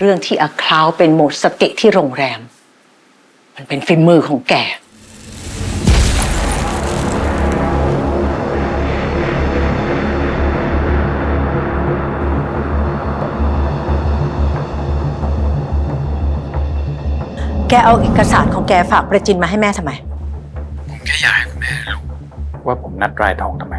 เรื่องที่อาคลาวเป็นหมดสติที่โรงแรม มันเป็นฝีมือของแก แกเอาเอกสารของแกฝากประจินมาให้แม่ทำไม ผมแค่อยากให้คุณแม่รู้ว่าผมนัดรายทองทำไม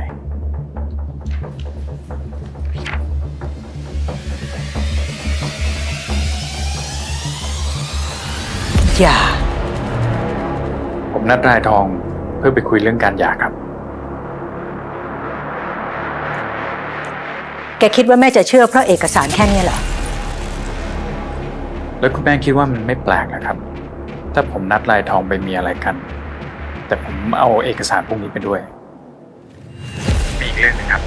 อย่า ผมนัดรายทองเพื่อไปคุยเรื่องการหย่าครับ แกคิดว่าแม่จะเชื่อเพราะเอกสารแค่เนี้ยเหรอ แล้วคุณแม่คิดว่ามันไม่แปลกนะครับ ถ้าผมนัดรายทองไปมีอะไรกัน แต่ผมเอาเอกสารพวกนี้ไปด้วย มีอีกเรื่องหนึงครับ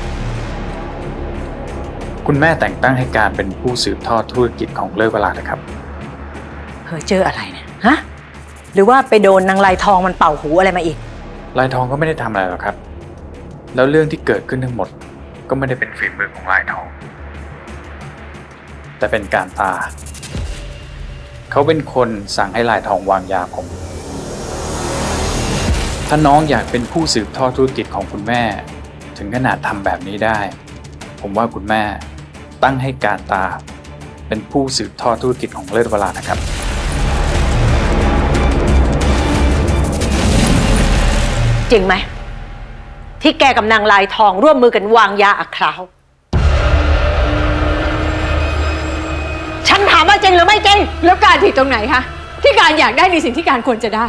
คุณแม่แต่งตั้งให้การเป็นผู้สืบทอดธุรกิจของเลิศเวลานะครับ เพอเจออะไรเนี่ยฮะหรือว่าไปโดนนางลายทองมันเป่าหูอะไรมาอีก ลายทองก็ไม่ได้ทำอะไรหรอกครับ แล้วเรื่องที่เกิดขึ้นทั้งหมด ก็ไม่ได้เป็นฝีมือของลายทอง แต่เป็นการตา เขาเป็นคนสั่งให้ลายทองวางยาผม ถ้าน้องอยากเป็นผู้สืบทอดธุรกิจของคุณแม่ ถึงขนาดทำแบบนี้ได้ ผมว่าคุณแม่ตั้งให้การตา เป็นผู้สืบทอดธุรกิจของเลิศเวลานะครับ จริงไหม ที่แกกับนางลายทองร่วมมือกันวางยาอัคราว ฉันถามว่าจริงหรือไม่จริง แล้วการผิดตรงไหนคะที่การอยากได้ในสิ่งที่การควรจะได้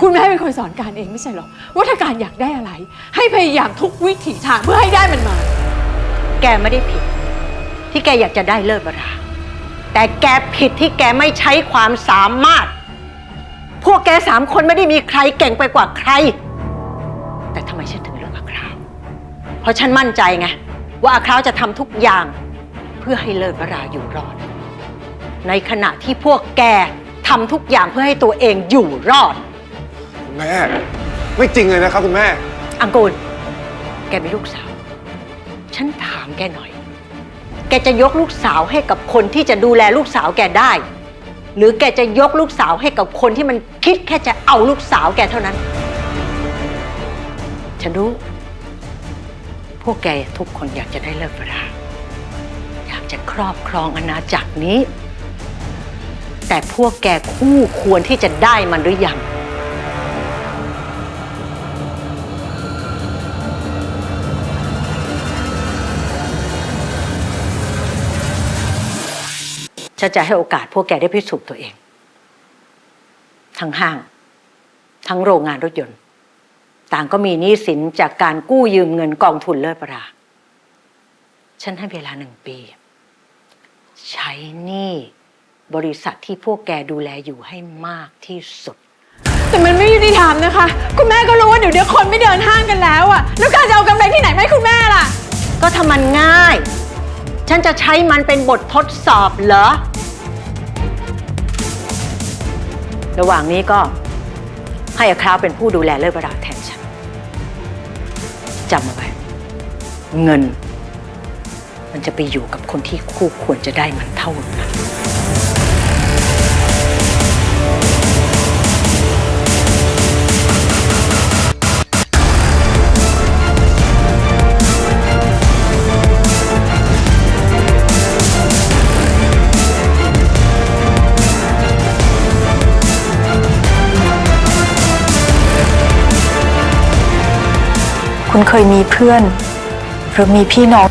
คุณแม่เป็นคนสอนการเองไม่ใช่เหรอว่าถ้าการอยากได้อะไร ให้พยายามทุกวิถีทางเพื่อให้ได้มันมา แกไม่ได้ผิด ที่แกอยากจะได้เลิศวราแต่แกผิดที่แกไม่ใช้ความสามารถ พวกแกสามคนไม่ได้มีใครเก่งไปกว่าใคร เพราะฉันมั่นใจไง ว่าอาคราวจะทำทุกอย่างเพื่อให้เลิศวราอยู่รอด ในขณะที่พวกแกทำทุกอย่างเพื่อให้ตัวเองอยู่รอด แม่ไม่จริงเลยนะครับคุณแม่ อังกูล แกมีลูกสาว ฉันถามแกหน่อย แกจะยกลูกสาวให้กับคนที่จะดูแลลูกสาวแกได้ หรือแกจะยกลูกสาวให้กับคนที่มันคิดแค่จะเอาลูกสาวแกเท่านั้น ฉันรู้ พวกแกทุกคนอยากจะได้เลิกเวลาอยากจะครอบครองอาณาจักรนี้ แต่พวกแกคู่ควรที่จะได้มันหรือยัง ฉันจะให้โอกาสพวกแกได้พิสูจน์ตัวเอง ทั้งห้าง ทั้งโรงงานรถยนต์ ต่างก็มีหนี้สินจากการกู้ยืมเงินกองทุนเลิศประราฉันให้เวลาหนึ่งปี ใช้หนี้บริษัทที่พวกแกดูแลอยู่ให้มากที่สุด แต่มันไม่ยุติธรรมนะคะ คุณแม่ก็รู้ว่าเดี๋ยวเดี๋ยวคนไม่เดินห้างกันแล้วอะแล้วการจะเอากำไรที่ไหนมาให้คุณแม่ล่ะ ก็ถ้ามันง่าย ฉันจะใช้มันเป็นบททดสอบเหรอ ระหว่างนี้ก็ให้อาคราวเป็นผู้ดูแลเลิศประดาแทนฉัน จำเอาไว้เงิน มันจะไปอยู่กับคนที่คู่ควรจะได้มันเท่านั้น คุณเคยมีเพื่อน หรือมีพี่น้อง